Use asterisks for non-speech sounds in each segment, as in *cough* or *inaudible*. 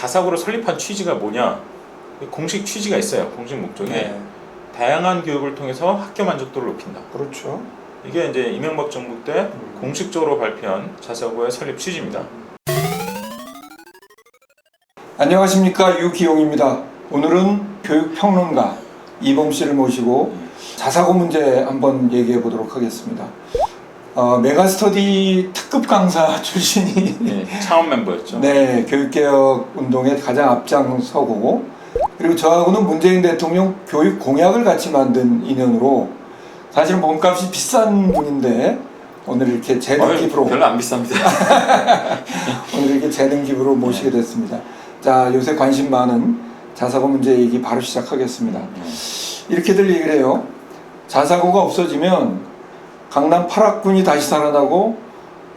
자사고를 설립한 취지가 뭐냐? 공식 취지가 있어요. 공식 목적이 네. 다양한 교육을 통해서 학교 만족도를 높인다. 그렇죠. 이게 이제 이명박 정부 때 음. 공식적으로 발표한 자사고의 설립 취지입니다. 안녕하십니까 유기용입니다. 오늘은 교육평론가 이범 씨를 모시고 자사고 문제 한번 얘기해 보도록 하겠습니다. 어, 메가스터디 특급 강사 *laughs* 출신이 네, 차원 멤버였죠. 네 교육개혁 운동에 가장 앞장서고 그리고 저하고는 문재인 대통령 교육 공약을 같이 만든 인연으로 사실은 몸값이 비싼 분인데 오늘 이렇게 재능 어이, 기부로 별로 안 비쌉니다. *laughs* 오늘 이렇게 재능 기부로 모시게 됐습니다. 자, 요새 관심 많은 자사고 문제 얘기 바로 시작하겠습니다. 이렇게들 얘기를 해요. 자사고가 없어지면 강남 8학군이 다시 살아나고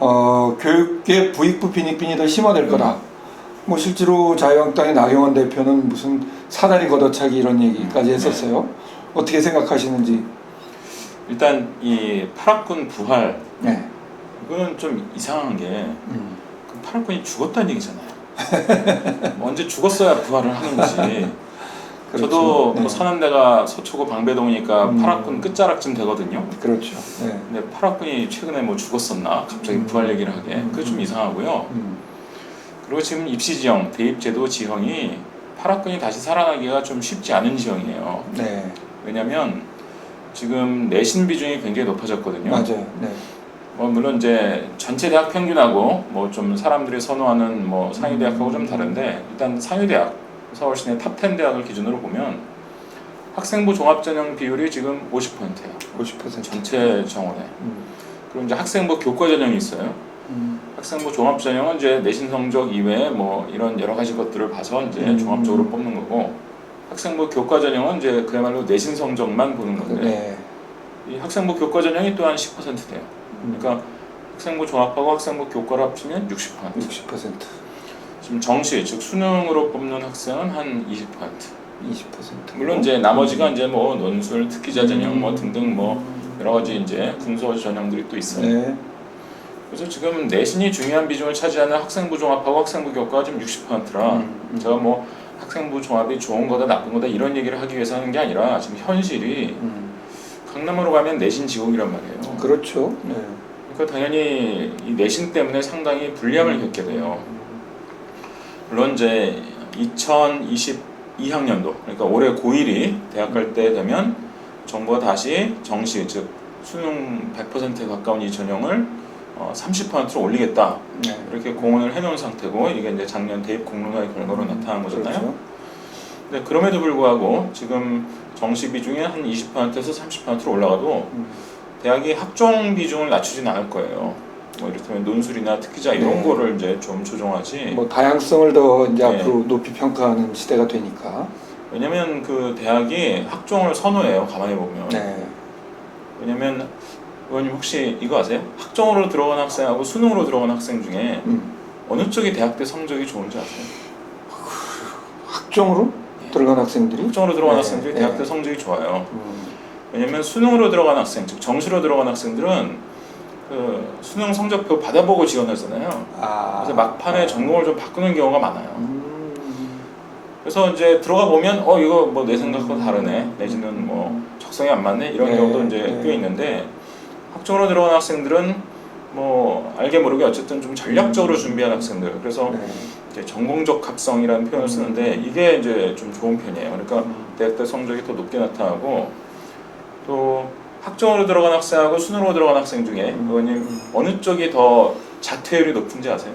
어, 교육계 부익부 빈익빈이 더 심화될 거다. 뭐 실제로 자유한국당의 나경원 대표는 무슨 사다리 걷어차기 이런 얘기까지 했었어요. 어떻게 생각하시는지. 일단 이 파락군 부활 네. 이거는 좀 이상한 게 음. 그 파락군이 죽었다는 얘기잖아요. *laughs* 뭐 언제 죽었어야 부활을 하는 거지. 그렇죠. 저도 네. 뭐 사는 데가 서초구 방배동이니까 음. 파락군 끝자락쯤 되거든요. 그렇죠. 네. 근데 파락군이 최근에 뭐 죽었었나 갑자기 음. 부활 얘기를 하게 그게 좀 음. 이상하고요. 음. 그리고 지금 입시 지형, 대입 제도 지형이 파락군이 다시 살아나기가 좀 쉽지 않은 지형이에요. 네. 왜냐하면 지금 내신 비중이 굉장히 높아졌거든요. 맞아요. 네. 뭐 물론 이제 전체 대학 평균하고 뭐 좀 사람들이 선호하는 뭐 상위 대학하고 좀 다른데 일단 상위 대학 서울 시 내 탑 10 대학을 기준으로 보면 학생부 종합 전형 비율이 지금 50%예요. 50%. 전체 정원에. 음. 그리고 이제 학생부 교과 전형이 있어요. 음. 학생부 종합 전형은 이제 내신 성적 이외에 뭐 이런 여러 가지 것들을 봐서 이제 음. 종합적으로 뽑는 거고 학생부 교과 전형은 이제 그야말로 내신 성적만 보는 건데 네. 이 학생부 교과 전형이 또한 10% 돼요. 음. 그러니까 학생부 종합하고 학생부 교과를 합치면 60%. 60%, 지금 정시 즉 수능으로 뽑는 학생은 한 20%. 20%. 물론 이제 나머지가 이제 뭐 논술, 특기자 전형 음. 뭐 등등 뭐 여러 가지 이제 군소 전형들이 또 있어요. 네. 그래서 지금 내신이 중요한 비중을 차지하는 학생부 종합하고 학생부 교과가 지금 60%라 음, 음. 제가 뭐 학생부 종합이 좋은 거다 나쁜 거다 이런 얘기를 하기 위해서 하는 게 아니라 지금 현실이 음. 강남으로 가면 내신 지옥이란 말이에요. 그렇죠. 네. 그러니까 당연히 이 내신 때문에 상당히 불리함을 겪게 돼요. 물론 이제 2022학년도 그러니까 올해 고1이 대학 갈 때 되면 정부가 다시 정시 즉 수능 100%에 가까운 이 전형을 어, 30%로 올리겠다 네. 이렇게 공언을 해놓은 상태고 이게 이제 작년 대입 공론화의 결과로 나타난 거잖아요. 그렇죠. 근데 그럼에도 불구하고 지금 정시 비중이 한 20%에서 30%로 올라가도 음. 대학이 학종 비중을 낮추진 않을 거예요. 뭐 이를테면 논술이나 특기자 이런 네. 거를 이제 좀 조정하지. 뭐 다양성을 더 이제 네. 앞으로 높이 평가하는 시대가 되니까. 왜냐면 그 대학이 학종을 선호해요. 가만히 보면. 네. 왜냐면 의원님 혹시 이거 아세요? 학종으로 들어간 학생하고 수능으로 들어간 학생 중에 음. 어느 쪽이 대학 때 성적이 좋은지 아세요? 학종으로 네. 들어간 학생들이. 학종으로 들어간 네, 학생들이 네. 대학 때 성적이 좋아요. 음. 왜냐면 수능으로 들어간 학생, 즉 정시로 들어간 학생들은 그 수능 성적표 받아보고 지원하잖아요. 아. 그래서 막판에 아. 전공을 좀 바꾸는 경우가 많아요. 음. 그래서 이제 들어가 보면 어 이거 뭐 내 생각과 다르네 내지는 뭐 적성이 안 맞네 이런 네, 경우도 이제 네. 꽤 있는데 학종으로 들어간 학생들은 뭐 알게 모르게 어쨌든 좀 전략적으로 준비한 학생들 그래서 네. 이제 전공적 합성이라는 표현을 쓰는데 이게 이제 좀 좋은 편이에요. 그러니까 음. 대학 때 성적이 더 높게 나타나고 또 학종으로 들어간 학생하고 수능으로 들어간 학생 중에 음. 의원님 어느 쪽이 더 자퇴율이 높은지 아세요?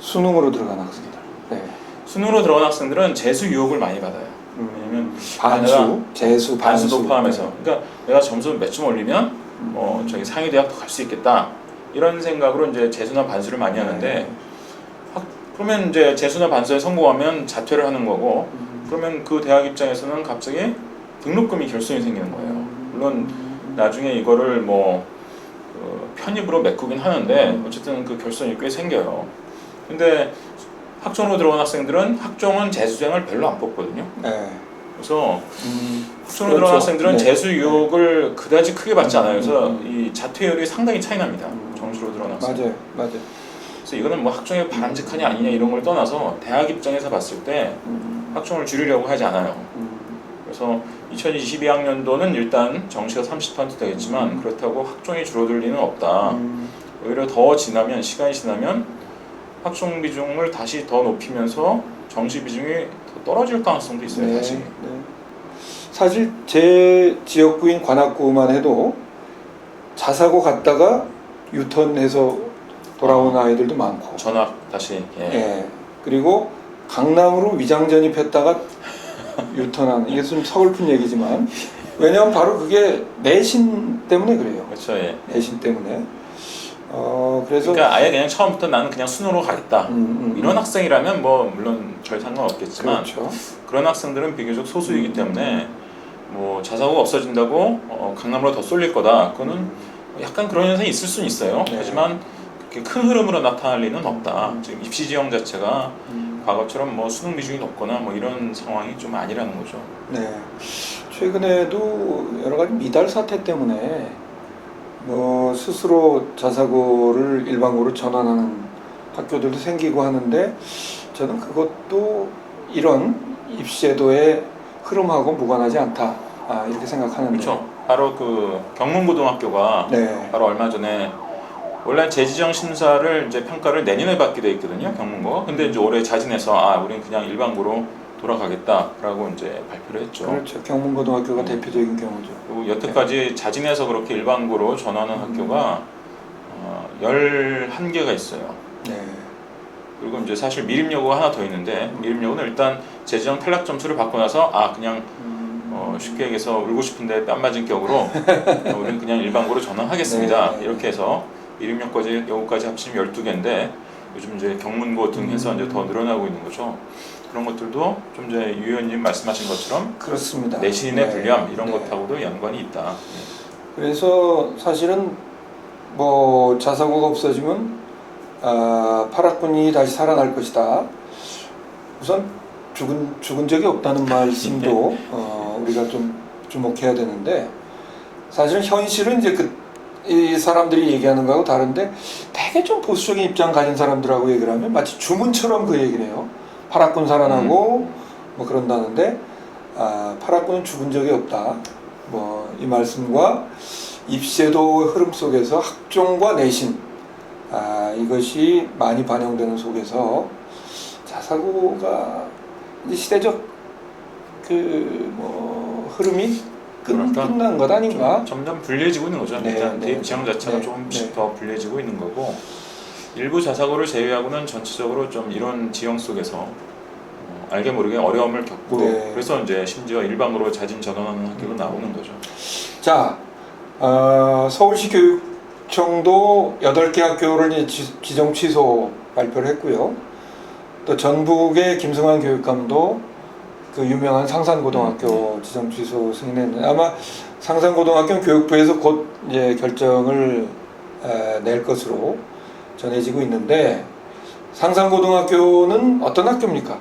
수능으로 들어간 학생들. 네. 수능으로 들어간 학생들은 재수 유혹을 많이 받아요. 음. 왜냐면 반수, 내가 재수, 반수. 반수도 포함해서 그러니까 내가 점수 몇 점 올리면 음. 뭐 저기 상위 대학도 갈수 있겠다 이런 생각으로 이제 재수나 반수를 많이 하는데 네. 학, 그러면 이제 재수나 반수에 성공하면 자퇴를 하는 거고 음. 그러면 그 대학 입장에서는 갑자기 등록금이 결손이 생기는 거예요. 물론 나중에 이거를 뭐 그, 편입으로 메꾸긴 하는데 어쨌든 그 결손이 꽤 생겨요. 근데 학종으로 들어온 학생들은 학종은 재수생을 별로 안 뽑거든요. 네. 그래서 음. 학종으로 그렇죠. 들어온 학생들은 네. 재수 유혹을 그다지 크게 받지 않아요. 그래서 음, 이 자퇴율이 상당히 차이 납니다. 음. 정시로 들어온 학생. 맞아요, 맞아요. 그래서 이거는 뭐 학종이 바람직하냐 아니냐 이런 걸 떠나서 대학 입장에서 봤을 때 학종을 줄이려고 하지 않아요. 그래서 2022학년도는 일단 정시가 30% 되겠지만 그렇다고 학종이 줄어들 리는 없다. 오히려 더 지나면 시간이 지나면 학종 비중을 다시 더 높이면서 정시 비중이 더 떨어질 가능성도 있어요. 네, 다시. 네. 사실 제 지역구인 관악구만 해도 자사고 갔다가 유턴해서 돌아온 아이들도 많고 전학 다시 예. 예. 그리고 강남으로 위장 전입했다가 유턴한 이게 좀 서글픈 얘기지만 왜냐하면 바로 그게 내신 때문에 그래요. 그렇죠. 예. 내신 때문에. 어 그래서 그러니까 아예 그냥 처음부터 나는 그냥 순으로 가겠다. 음, 음, 이런 학생이라면 뭐 물론 별 상관없겠지만 그렇죠. 그런 학생들은 비교적 소수이기 때문에 뭐 자사고가 없어진다고 어, 강남으로 더 쏠릴 거다. 그거는 약간 그런 현상이 있을 수는 있어요. 네. 하지만 그렇게 큰 흐름으로 나타날 리는 없다. 지금 입시 지형 자체가 음, 과거처럼 뭐 수능 비중이 높거나 뭐 이런 상황이 좀 아니라는 거죠. 네. 최근에도 여러 가지 미달 사태 때문에 뭐 스스로 자사고를 일반고로 전환하는 학교들도 생기고 하는데 저는 그것도 이런 입시제도의 흐름하고 무관하지 않다 아, 이렇게 생각하는데 그렇죠. 바로 그 경문고등학교가 네. 바로 얼마 전에 원래 재지정 심사를 이제 평가를 내년에 받게 돼 있거든요 경문고 근데 이제 올해 자진해서 아 우리는 그냥 일반고로 돌아가겠다라고 이제 발표를 했죠 그렇죠. 경문고등학교가 대표적인 경우죠. 그리고 여태까지 자진해서 그렇게 일반고로 전하는 학교가 어, 11개가 있어요 네. 그리고 이제 사실 미림여고가 하나 더 있는데 미림여고는 일단 재지정 탈락 점수를 받고 나서 아 그냥 어, 쉽게 얘기해서 울고 싶은데 뺨 맞은 격으로 *laughs* 어, 우리는 그냥 일반고로 전환하겠습니다. 네, 네. 이렇게 해서 이름여고까지 여고까지 합치면 12개인데 요즘 이제 경문고 등 해서 이제 더 늘어나고 있는 거죠. 그런 것들도 좀 이제 유 의원님 말씀하신 것처럼 그렇습니다. 내신인의 네. 불리함 이런 네. 것하고도 연관이 있다. 그래서 사실은 뭐 자사고가 없어지면 아, 파락군이 다시 살아날 것이다. 우선 죽은 죽은 적이 없다는 말씀도 *laughs* 어, 우리가 좀 주목해야 되는데 사실은 현실은 이제 그 이 사람들이 얘기하는 거하고 다른데 되게 좀 보수적인 입장 가진 사람들하고 얘기를 하면 마치 주문처럼 그 얘기를 해요. 파락군 살아나고 뭐 그런다는데 아, 파락군은 죽은 적이 없다. 뭐 이 말씀과 입시제도 흐름 속에서 학종과 내신 아, 이것이 많이 반영되는 속에서 자사고가 시대적 그 뭐 흐름이 끝, 뭐랄까? 끝난 것 아닌가? 점점 불리해지고 있는 거죠. 네, 일단 네, 대입 지형 자체가 네, 조금씩 네. 더 불리해지고 있는 거고 일부 자사고를 제외하고는 전체적으로 좀 이런 지형 속에서 어, 알게 모르게 어려움을 겪고 네. 그래서 이제 심지어 일반으로 자진 전환하는 학교도 나오는 거죠. 자, 어, 서울시 교육청도 8개 학교를 이제 지- 지정 취소 발표를 했고요. 또 전북의 김승환 교육감도 그 유명한 상산고등학교 지정 취소 승인했는데 아마 상산고등학교는 교육부에서 곧 이제 결정을 에, 낼 것으로 전해지고 있는데 상산고등학교는 어떤 학교입니까?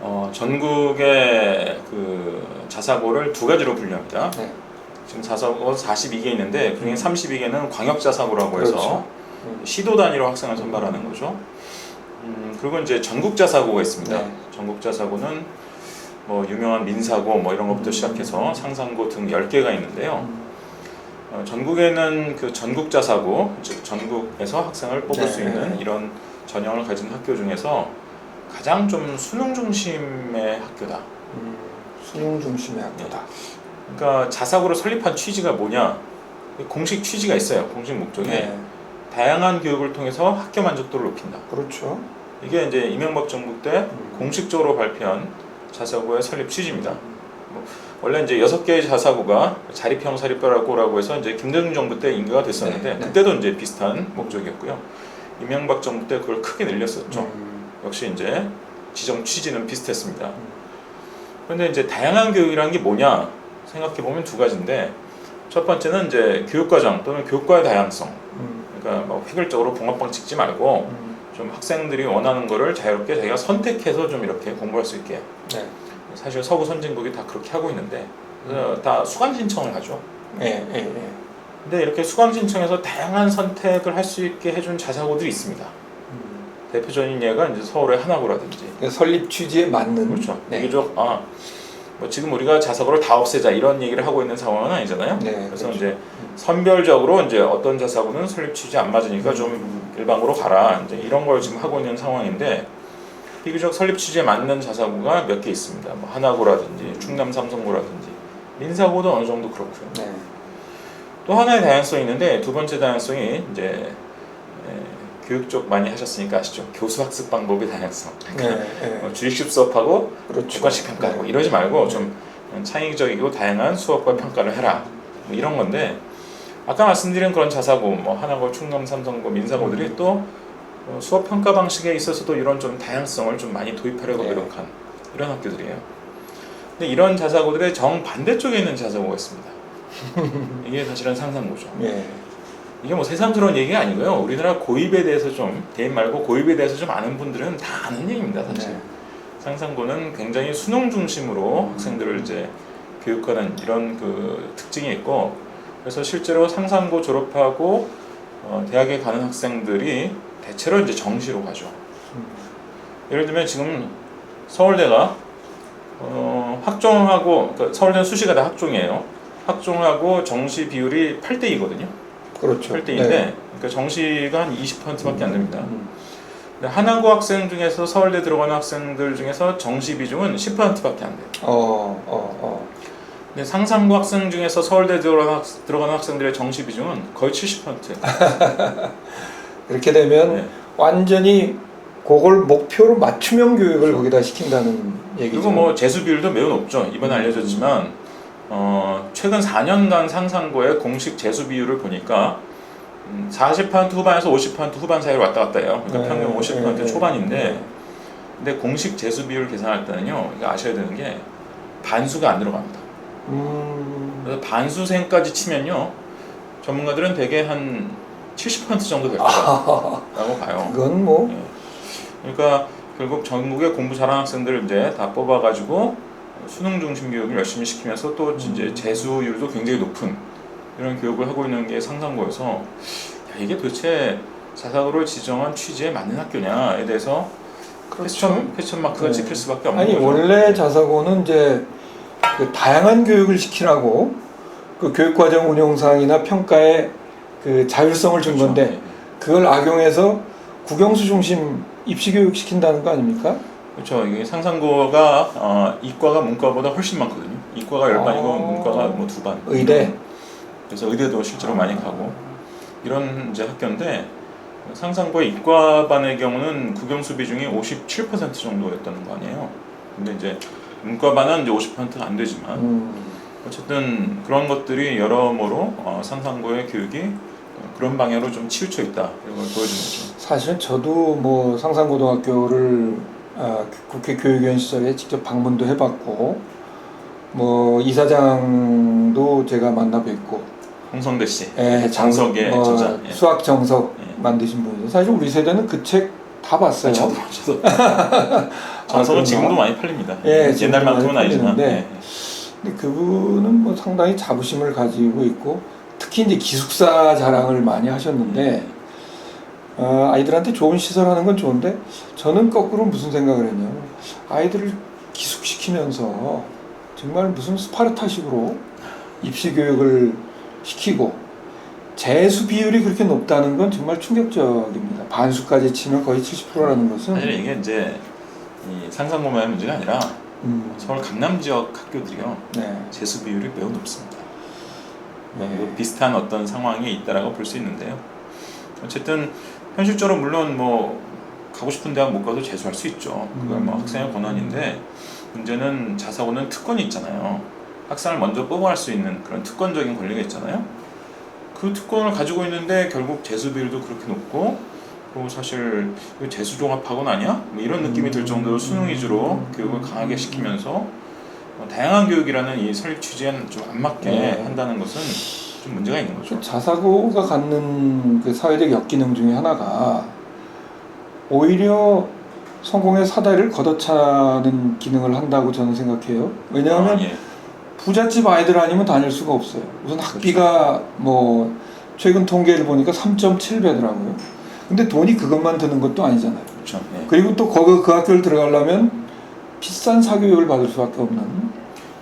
어, 전국의 그 자사고를 두 가지로 분류합니다. 네. 지금 자사고 42개 있는데 그중에 32개는 광역 자사고라고 해서 그렇죠. 음. 시도 단위로 학생을 선발하는 거죠. 음, 그리고 이제 전국 자 사고가 있습니다. 네. 전국 자 사고는 뭐 유명한 민사고 뭐 이런 것부터 시작해서 상산고 등 10개가 있는데요. 어, 전국에는 그 전국 자 사고 즉 전국에서 학생을 뽑을 네. 수 있는 이런 전형을 가진 학교 중에서 가장 좀 수능 중심의 학교다. 음, 수능 중심의 학교다. 그러니까 자사고를 설립한 취지가 뭐냐? 공식 취지가 있어요. 공식 목적이 네. 다양한 교육을 통해서 학교 만족도를 높인다. 그렇죠. 이게 이제 이명박 정부 때 음. 공식적으로 발표한 자사고의 설립 취지입니다. 뭐 원래 이제 여섯 개의 자사고가 자립형 사립고라고 해서 이제 김대중 정부 때 인가가 됐었는데 네, 네. 그때도 이제 비슷한 목적이었고요. 이명박 정부 때 그걸 크게 늘렸었죠. 음, 역시 이제 지정 취지는 비슷했습니다. 그런데 이제 다양한 교육이라는 게 뭐냐 생각해 보면 두 가지인데 첫 번째는 이제 교육과정 또는 교육과의 다양성. 음, 그러니까 뭐 획일적으로 붕어빵 찍지 말고 음, 좀 학생들이 원하는 거를 자유롭게 자기가 선택해서 좀 이렇게 공부할 수 있게. 네. 사실 서구 선진국이 다 그렇게 하고 있는데 그래서 다 수강 신청을 하죠. 예, 예, 예. 근데 이렇게 수강 신청에서 다양한 선택을 할 수 있게 해준 자사고들이 있습니다. 대표적인 예가 이제 서울의 하나고라든지 그러니까 설립 취지에 맞는 그렇죠. 네. 비교적 아, 뭐 지금 우리가 자사고를 다 없애자 이런 얘기를 하고 있는 상황은 아니잖아요. 네, 그래서 그렇죠. 이제 선별적으로 이제 어떤 자사고는 설립 취지 안 맞으니까 좀 일방으로 가라 이제 이런 걸 지금 하고 있는 상황인데 비교적 설립 취지에 맞는 자사고가 몇 개 있습니다. 뭐 하나고라든지 충남 삼성고라든지 민사고도 어느 정도 그렇고요. 네. 또 하나의 다양성이 있는데 두 번째 다양성이 이제 에, 교육 쪽 많이 하셨으니까 아시죠? 교수 학습 방법의 다양성. 네, 네. 어, 주입식 수업하고 그렇죠. 주관식 평가하고 네. 이러지 말고 좀 창의적이고 다양한 수업과 평가를 해라 뭐 이런 건데 아까 말씀드린 그런 자사고 뭐 하나고 충남 삼성고 민사고들이 음. 또 어, 수업 평가 방식에 있어서도 이런 좀 다양성을 좀 많이 도입하려고 네. 노력한 이런 학교들이에요. 근데 이런 자사고들의 정 반대쪽에 있는 자사고가 있습니다. *laughs* 이게 사실은 상상고죠. 예. 이게 뭐 새삼스러운 얘기가 아니고요. 우리나라 고입에 대해서 좀 대입 말고 고입에 대해서 좀 아는 분들은 다 아는 얘기입니다, 사실. 네. 상상고는 굉장히 수능 중심으로 학생들을 이제 교육하는 이런 그 특징이 있고 그래서 실제로 상상고 졸업하고 어, 대학에 가는 학생들이 대체로 이제 정시로 가죠. 음. 예를 들면 지금 서울대가 어, 학종하고 그러니까 서울대는 수시가 다 학종이에요. 학종하고 정시 비율이 8대 2거든요. 그렇죠. 8대 2인데 그러니까 정시가 한 20%밖에 안 됩니다. 음. 한화고 학생 중에서 서울대 들어가는 학생들 중에서 정시 비중은 10%밖에 안 돼요. 어, 어, 어. 근데 상상고 학생 중에서 서울대 들어가는, 학, 들어가는 학생들의 정시 비중은 거의 70%예요. 이렇게 *laughs* 되면 네. 완전히 그걸 목표로 맞춤형 교육을 거기다 시킨다는 얘기죠. 그리고 뭐 재수 비율도 매우 높죠. 이번에 알려졌지만 어, 최근 4년간 상상고의 공식 재수 비율을 보니까 음, 40% 후반에서 50% 후반 사이로 왔다 갔다 해요. 그러니까 네, 평균 50% 네, 초반인데 네. 근데 공식 재수 비율 계산할 때는요. 이거 아셔야 되는 게 반수가 안 들어갑니다. 음, 그래서 반수생까지 치면요. 전문가들은 대개 한 70% 정도 될 거라고 *laughs* 봐요. 그건 뭐 그러니까 결국 전국에 공부 잘하는 학생들을 이제 다 뽑아가지고 수능 중심 교육을 열심히 시키면서 또 이제 재수율도 굉장히 높은 이런 교육을 하고 있는 게 상상고여서 야, 이게 도대체 자사고를 지정한 취지에 맞는 학교냐에 대해서 퀘스천, 퀘스천 마크가 네. 찍힐 수밖에 없는 아니 거죠. 원래 자사고는 이제 그 다양한 교육을 시키라고 그 교육과정 운영상이나 평가에 그 자율성을 준 그렇죠. 건데 그걸 악용해서 국영수 중심 입시 교육 시킨다는 거 아닙니까? 그렇죠. 이게 상상고가 어, 이과가 문과보다 훨씬 많거든요. 이과가 열 반이고 아. 문과가 뭐 두 반. 의대. 그래서 의대도 실제로 많이 가고 이런 이제 학교인데 상상고의 이과반의 경우는 국영수 비중이 57% 정도였다는 거 아니에요. 근데 이제 문과반은 이제 50%가 안 되지만 음, 어쨌든 그런 것들이 여러모로 어, 상상고의 교육이 어, 그런 방향으로 좀 치우쳐 있다 이런 걸 보여주는 거죠. 사실은 저도 뭐 상상고등학교를 아, 국회 교육위원 시절에 직접 방문도 해봤고 뭐 이사장도 제가 만나 뵙고 홍성대 씨, 예, 장석의 뭐 저자. 예. 수학 정석 예. 만드신 분이죠. 사실 우리 세대는 그 책 다 봤어요. 저도 저도 *laughs* 아, 장석은 그런가? 지금도 많이 팔립니다. 예, 옛날만큼은 아니지만. 예. 근데 그분은 뭐 상당히 자부심을 가지고 있고 특히 이제 기숙사 자랑을 많이 하셨는데 어, 아이들한테 좋은 시설 하는 건 좋은데 저는 거꾸로 무슨 생각을 했냐면 아이들을 기숙시키면서 정말 무슨 스파르타식으로 입시 교육을 시키고 재수 비율이 그렇게 높다는 건 정말 충격적입니다. 반수까지 치면 거의 70%라는 것은 사실 이게 이제 이 상상고만의 문제가 아니라 음, 서울 강남 지역 학교들이요 네. 재수 비율이 매우 높습니다. 네. 뭐 비슷한 어떤 상황이 있다라고 볼 수 있는데요. 어쨌든 현실적으로 물론 뭐 가고 싶은 대학 못 가도 재수할 수 있죠. 그건 뭐 음. 학생의 권한인데 문제는 자사고는 특권이 있잖아요. 학생을 먼저 뽑아갈 수 있는 그런 특권적인 권리가 있잖아요. 그 특권을 가지고 있는데 결국 재수 비율도 그렇게 높고 그리고 사실 재수 종합학원 아니야? 뭐 이런 느낌이 들 정도로 수능 위주로 음. 교육을 강하게 시키면서 어, 다양한 교육이라는 이 설립 취지에는 좀 안 맞게 네. 한다는 것은 좀 문제가 있는 거죠. 그 자사고가 갖는 그 사회적 역기능 중에 하나가 오히려 성공의 사다리를 걷어차는 기능을 한다고 저는 생각해요. 왜냐하면 아, 예. 부잣집 아이들 아니면 다닐 수가 없어요. 우선 학비가 뭐 최근 통계를 보니까 3.7배더라고요. 근데 돈이 그것만 드는 것도 아니잖아요. 그렇죠. 예. 그리고 또 거기 그 학교를 들어가려면 비싼 사교육을 받을 수밖에 없는.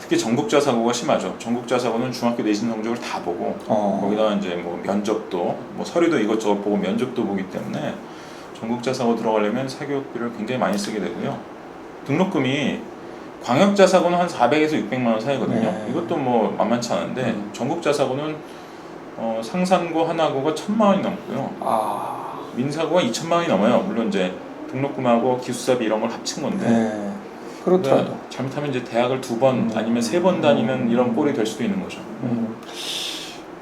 특히 전국자 사고가 심하죠. 전국자 사고는 중학교 내신 성적을 다 보고 어. 거기다가 이제 뭐 면접도 뭐 서류도 이것저것 보고 면접도 보기 때문에 전국자 사고 들어가려면 사교육비를 굉장히 많이 쓰게 되고요. 등록금이 광역자 사고는 한 400에서 600만 원 사이거든요. 네. 이것도 뭐 만만치 않은데 음. 전국자 사고는 어, 상산고 하나고가 천만 원이 넘고요. 아. 민사고가 2천만 원이 넘어요. 물론 이제 등록금하고 기숙사비 이런 걸 합친 건데 네. 그렇더라도. 그러니까 잘못하면 이제 대학을 두번 음. 아니면 세 번 다니는 이런 꼴이 될 수도 있는 거죠. 음.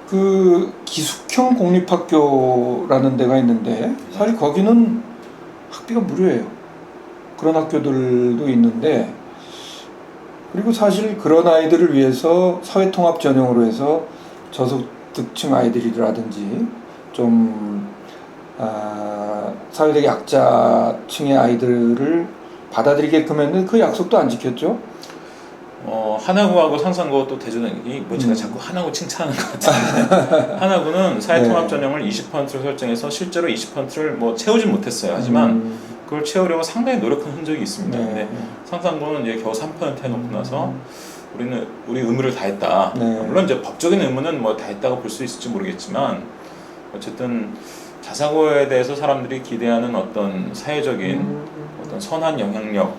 그 기숙형 공립학교라는 데가 있는데 사실 거기는 학비가 무료예요. 그런 학교들도 있는데 그리고 사실 그런 아이들을 위해서 사회통합 전형으로 해서 저소득층 아이들이라든지 좀 아, 사회적 약자층의 아이들을 받아들이게끔 했는데 그 약속도 안 지켰죠. 어, 하나구하고 상산고 또 대전은 이뭐 제가 음. 자꾸 하나구 칭찬하는 것 같은데 *laughs* 하나구는 사회통합 네. 전형을 20%를 설정해서 실제로 20%를 뭐 채우진 못했어요. 하지만 음, 그걸 채우려고 상당히 노력한 흔적이 있습니다. 네. 근데 상산고는 이제 겨우 3% 해놓고 나서 우리는 우리 의무를 다했다. 네. 물론 이제 법적인 의무는 뭐 다했다고 볼 수 있을지 모르겠지만 어쨌든 자사고에 대해서 사람들이 기대하는 어떤 사회적인 음. 어떤 선한 영향력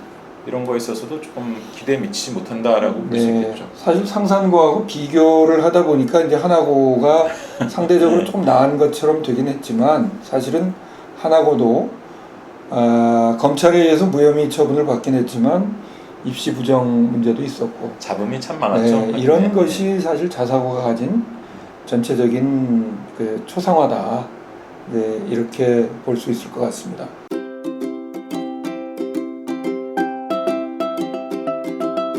이런 거에 있어서도 조금 기대에 미치지 못한다라고 볼수 네, 있겠죠. 사실 상산고하고 비교를 하다 보니까 이제 하나고가 *laughs* 상대적으로 네. 조금 나은 것처럼 되긴 했지만 사실은 하나고도 아, 검찰에 의해서 무혐의 처분을 받긴 했지만 입시 부정 문제도 있었고 잡음이 참 많았죠. 네, 이런 네. 것이 사실 자사고가 가진 전체적인 그 초상화다 네, 이렇게 볼 수 있을 것 같습니다.